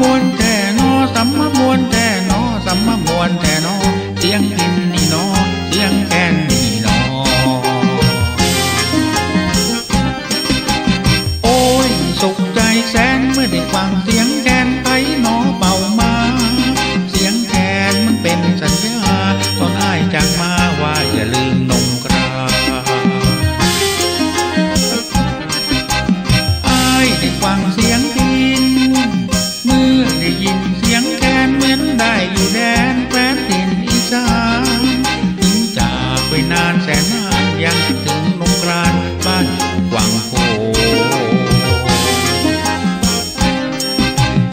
มวนแต่นอสัมมมวนแต่นอสัมมมวนแต่นอเสียงกินนี่นอเสียงแคนนี่นอโอ้ยสุขใจแสนเมื่อได้ฟังเสียงแคนไทยหนอเป่ามา เสียงแคนมันเป็นสัญญาตอนอ้ายจากมาว่าอย่าลืมนงกราอ้ายได้ฟังเสียง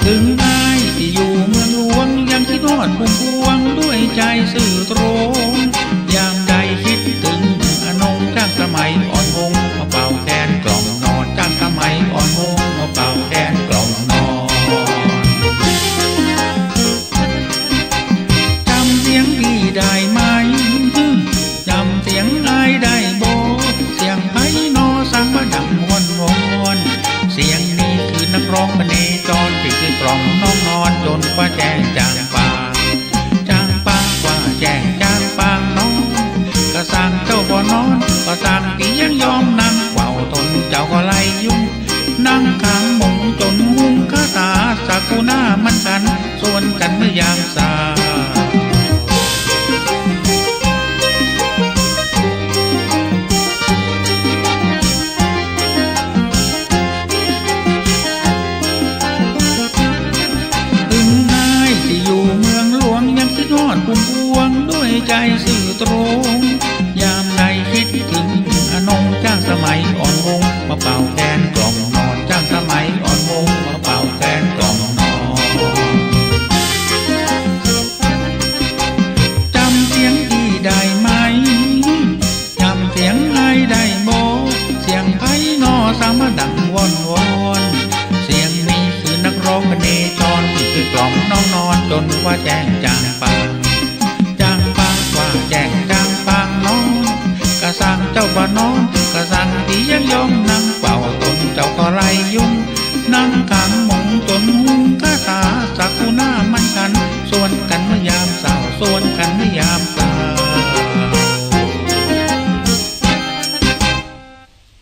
ถึงอายที่อยู่เมืองหลวงยังคิดทอดพุ่มพวงด้วยใจสื่อตรงยามใดคิดถึงอนงจากสมัยอ่อนวงมาเป่าแคนกล่อมนอนจากสมัยอ่อนวงมาเป่าแคนกล่อมนอนจำเสียงพี่ได้ไหมจำเสียงอายได้โบเสียงไพนอสังมาดังวอนวอนเสียงนี้คือนักร้องพเนจร ล่อมน้องนอนจนป้าแจ ตรง ยามใดคิดถึงอนงจ้างสมัยอ่อนวงมาเป่าแคนกล่อมนอนจ้างสมัยอ่อนวงมาเป่าแคนกล่อมนอนจำเสียงพี่ได้ไหมจำเสียงไอได้โบเสียงไพนอสามดังวอนวอนเสียงนี้คือนักร้องเนจรที่คือกล่อมน้องนอนจนว่าแจ้ง 山一样的勇猛。